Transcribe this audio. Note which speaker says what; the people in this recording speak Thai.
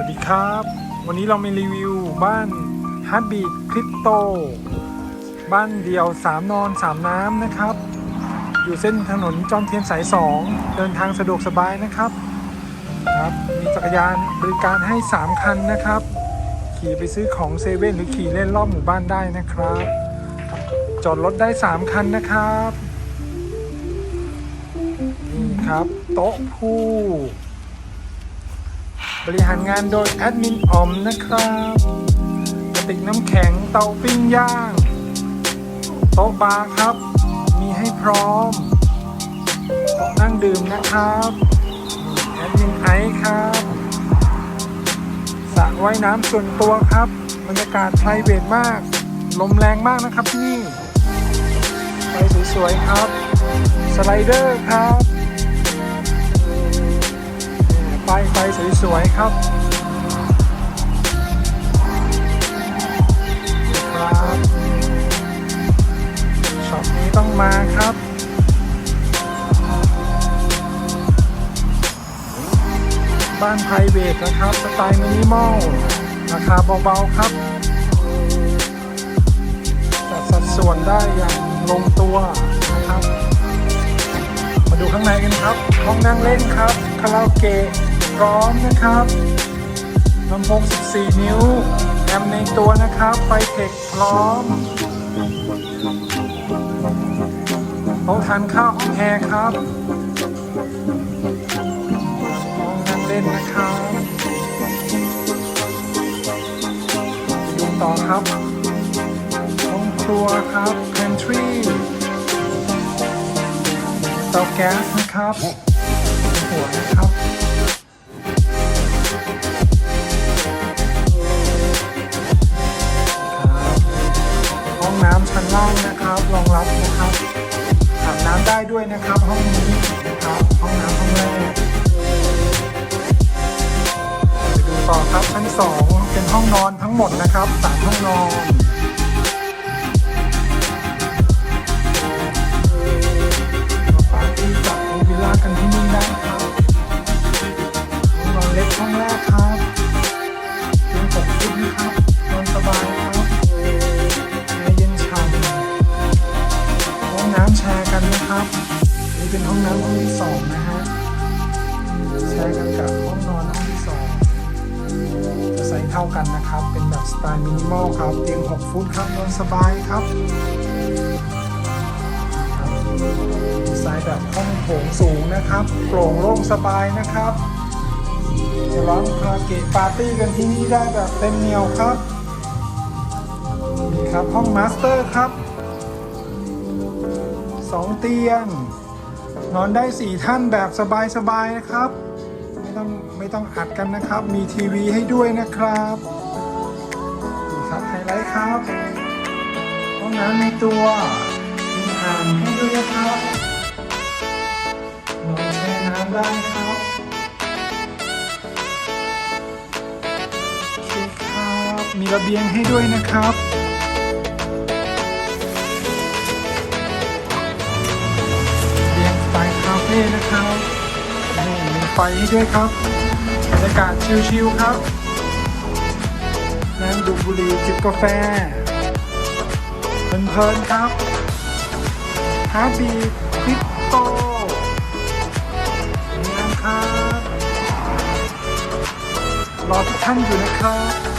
Speaker 1: วัสดีครับ วันนี้เรามีรีวิวบ้านฮ a r t b e a t คริปโต บ้านเดียว 3 นอน 3 น้ำนะครับ อยู่เส้นถนนจอมเทียนสาย 2 เดินทางสะดวกสบายนะครับครับ มีจักรยานบริการให้ 3 คันนะครับ ขี่ไปซื้อของเซเว่นหรือขี่เล่นรอบหมู่บ้านได้นะครับ จอดรถได้ 3 คันนะครับนี่ครับ โต๊ะผู้ บริหารงานโดยแอดมินออมนะครับกระติกน้ำแข็งเตาปิ้งย่าง โต๊ะบาร์ครับ มีให้พร้อมโต๊ะนั่งดื่มนะครับแอดมินไอซ์ครับสระว่ายน้ำส่วนตัวครับ บรรยากาศไพรเวทมาก ลมแรงมากนะครับที่นี่ไฟสวยๆครับ สไลเดอร์ครับ สวยๆครับครับช็อปนี้ต้องมาครับบ้านไพรเวทนะครับ สไตล์มินิมอลราคาเบาๆครับจัดสัดส่วนได้อย่างลงตัวนะครับ มาดูข้างในกันครับ ห้องนั่งเล่นครับ คาราโอเกะ พร้อมนะครับลำโพง 14 นิ้วแอมในตัวนะครับ ไฟเทคพร้อมโต๊ะทานข้าวห้องแอร์ครับห้องนั่งเล่นนะครับดูต่อครับห้องครัวครับ pantry เตาแก๊สนะครับหัวนะครับ น้ำชั้นล่างนะครับรองรับนะครับอาบน้ำได้ด้วยนะครับห้องนี้นะครับห้องน้ำห้องแรกไปดูต่อครับชั้นสองเป็นห้องนอนทั้งหมดนะครับสามห้องนอนปาร์ตี้จากโอวิลล่ากันที่นี่ได้ครับห้องนอนเล็กห้องแรกครับเตียงหกฟุตนะครับนอนสบายำห้องน้ำแชร์กันนะครับ นี่เป็นห้องน้ำห้องที่สองนะฮะแชร์กันกับห้องนอนห้องที่สองจะใส่เท่ากันนะครับ เป็นแบบสไตล์มินิมอลครับเตียง 6 ฟุตครับนอนสบายครับดีไซน์แบบห้องโถงสูงนะครับโปร่งโล่งสบายนะครับจะร้องคาเกะปาร์ตี้กันที่นี่ได้แบบเต็มเหนียวครับนี่ครับห้องมาสเตอร์ครับ สองเตียง นอนได้สี่ท่านแบบสบายๆนะครับ ไม่ต้องไม่ต้องอัดกันนะครับ มีทีวีให้ด้วยนะครับนี่ครับไฮไลท์ครับห้องน้ำในตัวมีอ่างให้ด้วยนะครับนอนแช่น้ำได้ครับครับมีระเบียงให้ด้วยนะครับ นี่นะครับนี่มีไฟให้ด้วยครับบรรยากาศชิลๆครับนั่งดูบุหรี่จิบกาแฟเพลินๆครับฮาร์บีคริปโตงามครับรอทุกท่านอยู่นะครับ